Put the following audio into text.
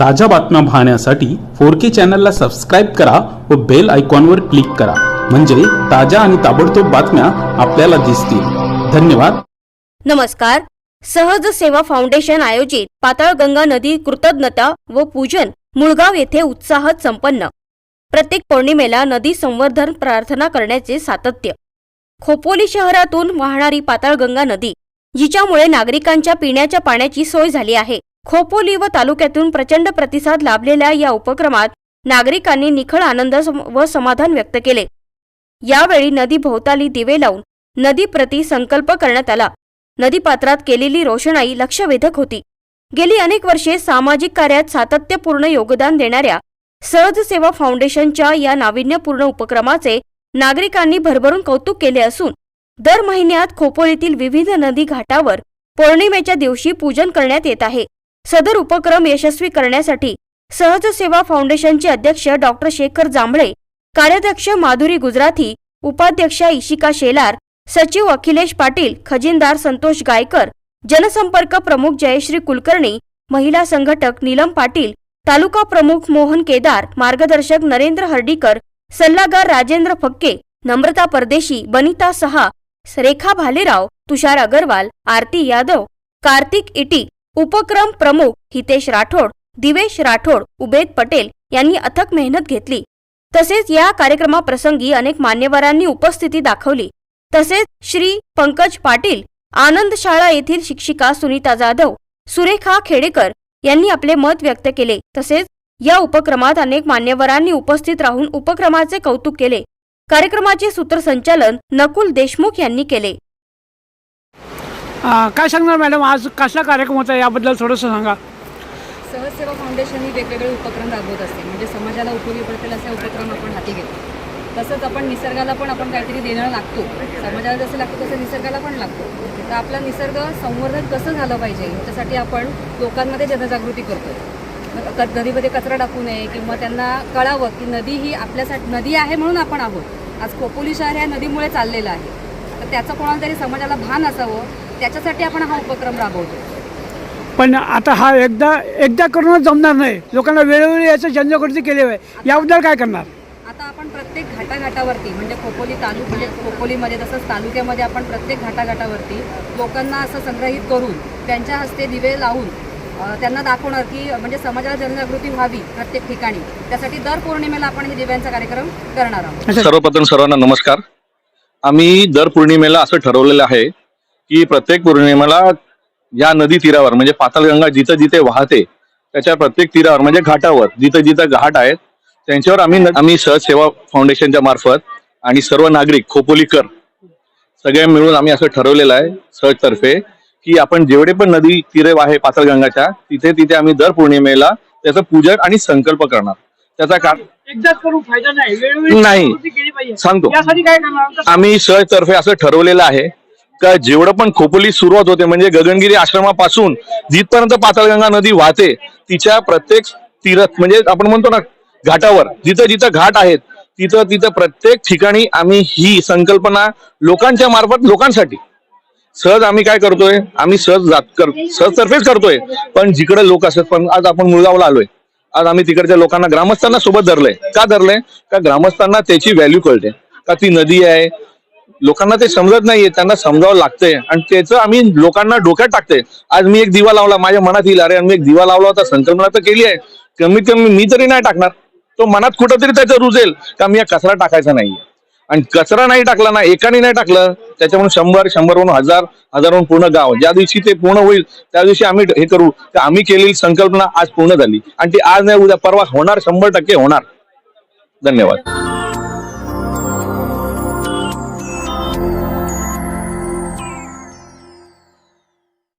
ताज्या बातम्या पाहण्यासाठी फोर के चॅनलला सबस्क्राईब करा व बेल आयकॉनवर क्लिक करा. म्हणजे ताज्या आणि ताबडतोब बातम्या आपल्याला दिसतील. धन्यवाद. नमस्कार. सहज सेवा फाउंडेशन आयोजित पाताळगंगा नदी कृतज्ञता व पूजन मुळगाव येथे उत्साहात संपन्न. प्रत्येक पौर्णिमेला नदी संवर्धन प्रार्थना करण्याचे सातत्य. खोपोली शहरातून वाहणारी पाताळगंगा नदी जिच्यामुळे नागरिकांच्या पिण्याच्या पाण्याची सोय झाली आहे. खोपोली व तालुक्यातून प्रचंड प्रतिसाद लाभलेल्या या उपक्रमात नागरिकांनी निखळ आनंद व समाधान व्यक्त केले. यावेळी नदी भोवताली दिवे लावून नदीप्रती संकल्प करण्यात आला. नदीपात्रात केलेली रोषणाई लक्षवेधक होती. गेली अनेक वर्षे सामाजिक कार्यात सातत्यपूर्ण योगदान देणाऱ्या सहज सेवा फाउंडेशनच्या या नाविन्यपूर्ण उपक्रमाचे नागरिकांनी भरभरून कौतुक केले असून दर महिन्यात खोपोलीतील विविध नदी घाटावर पौर्णिमेच्या दिवशी पूजन करण्यात येत आहे. सदर उपक्रम यशस्वी करण्यासाठी सहज सेवा फाउंडेशनचे अध्यक्ष डॉक्टर शेखर जांभळे कार्याध्यक्ष माधुरी गुजराथी उपाध्यक्षा इशिका शेलार सचिव अखिलेश पाटील खजिनदार संतोष गायकर जनसंपर्क प्रमुख जयश्री कुलकर्णी महिला संघटक नीलम पाटील तालुका प्रमुख मोहन केदार मार्गदर्शक नरेंद्र हर्डीकर सल्लागार राजेंद्र फक्के नम्रता परदेशी बनिता सहा रेखा भालेराव तुषार अगरवाल आरती यादव कार्तिक इटी उपक्रम प्रमुख हितेश राठोड दिवेश राठोड उबेद पटेल यांनी अथक मेहनत घेतली. तसेच या कार्यक्रमाप्रसंगी अनेक मान्यवरांनी उपस्थिती दाखवली. तसेच श्री पंकज पाटील आनंद शाळा येथील शिक्षिका सुनीता जाधव सुरेखा खेडेकर यांनी आपले मत व्यक्त केले. तसेच या उपक्रमात अनेक मान्यवरांनी उपस्थित राहून उपक्रमाचे कौतुक केले. कार्यक्रमाचे सूत्रसंचालन नकुल देशमुख यांनी केले. काय सांगणार मॅडम? आज कसला कार्यक्रम होता याबद्दल थोडंसं सांगा. सहजसेवा फाउंडेशन ही वेगवेगळे उपक्रम राबवत असते. म्हणजे समाजाला उपयोगी पडतील असे उपक्रम आपण हाती घेतो. तसंच आपण निसर्गाला पण आपण काहीतरी देणं लागतो. समाजाला जसं लागतो तसं निसर्गाला पण लागतो. तर आपला निसर्ग संवर्धन कसं झालं पाहिजे याच्यासाठी आपण लोकांमध्ये जनजागृती करतो मग नदीमध्ये कचरा टाकू नये किंवा त्यांना कळावं की नदी ही आपल्यासाठी नदी आहे म्हणून आपण आहोत. आज खोपोली शहर ह्या नदीमुळे चाललेलं आहे. तर त्याचं कोणाला तरी समाजाला भान असावं त्याच्यासाठी आपण हा उपक्रम राबवतो पण आता हा एकदा एकदा करूनच जमणार नाही. लोकांना वेळोवेळी याचं जनजागृती केली आहे याबद्दल काय करणार? आता आपण प्रत्येक घाटाघाटावरती म्हणजे खोपोली तालुक म्हणजे खोपोलीमध्ये तसंच तालुक्यामध्ये आपण प्रत्येक घाटाघाटावरती लोकांना असं संग्रहित करून त्यांच्या हस्ते दिवे लावून त्यांना दाखवणार की म्हणजे समाजाला जनजागृती व्हावी प्रत्येक ठिकाणी. त्यासाठी दर पौर्णिमेला आपण हे दिव्यांचा कार्यक्रम करणार आहोत. सर्वप्रथम सर्वांना नमस्कार. आम्ही दर पौर्णिमेला असं ठरवलेलं आहे की प्रत्येक पौर्णिमेला या नदी तीरावर म्हणजे पाताळगंगा जिथं जिथे वाहते त्याच्या प्रत्येक तीरावर म्हणजे घाटावर जिथं जिथं घाट आहेत त्यांच्यावर आम्ही आम्ही सहज सेवा फाउंडेशनच्या मार्फत आणि सर्व नागरिक खोपोलीकर सगळे मिळून आम्ही असं ठरवलेलं आहे सहज तर्फे की आपण जेवढे पण नदी तीरे आहे पाताळगंगाच्या तिथे तिथे आम्ही दर पौर्णिमेला त्याचं पूजन आणि संकल्प करणार. त्याचा कारण नाही सांगतो. आम्ही सहज तर्फे असं ठरवलेलं आहे का जेवढं पण खोपोली सुरुवात होते म्हणजे गगनगिरी आश्रमापासून जिथपर्यंत पाताळगंगा नदी वाहते तिच्या प्रत्येक तीरथ म्हणजे आपण म्हणतो ना घाटावर जिथं जिथं घाट आहेत तिथं तिथं प्रत्येक ठिकाणी आम्ही ही संकल्पना लोकांच्या मार्फत लोकांसाठी. सहज आम्ही काय करतोय आम्ही सहज जात कर सहज तर्फेच करतोय पण जिकडे लोक असतात पण आज आपण मुळगावला आलोय. आज आम्ही तिकडच्या लोकांना ग्रामस्थांना सोबत धरलंय. का धरलंय? का ग्रामस्थांना त्याची व्हॅल्यू कळते. का ती नदी आहे लोकांना ते समजत नाहीये त्यांना समजावं लागतंय. आणि त्याचं आम्ही लोकांना डोक्यात टाकतंय. आज मी एक दिवा लावला माझ्या मनात येईल अरे मी एक दिवा लावला होता संकल्पना तर केली आहे. कमीत कमी मी तरी नाही टाकणार. तो मनात कुठंतरी त्याचं रुजेल का मी या कचरा टाकायचा नाहीये? आणि कचरा नाही टाकला ना एकाने नाही टाकलं त्याच्यामुळे शंभर शंभरहून हजार हजारहून पूर्ण गाव. ज्या दिवशी ते पूर्ण होईल त्या दिवशी आम्ही हे करू तर आम्ही केलेली संकल्पना आज पूर्ण झाली. आणि ती आज नाही उद्या परवा होणार शंभर टक्के होणार. धन्यवाद.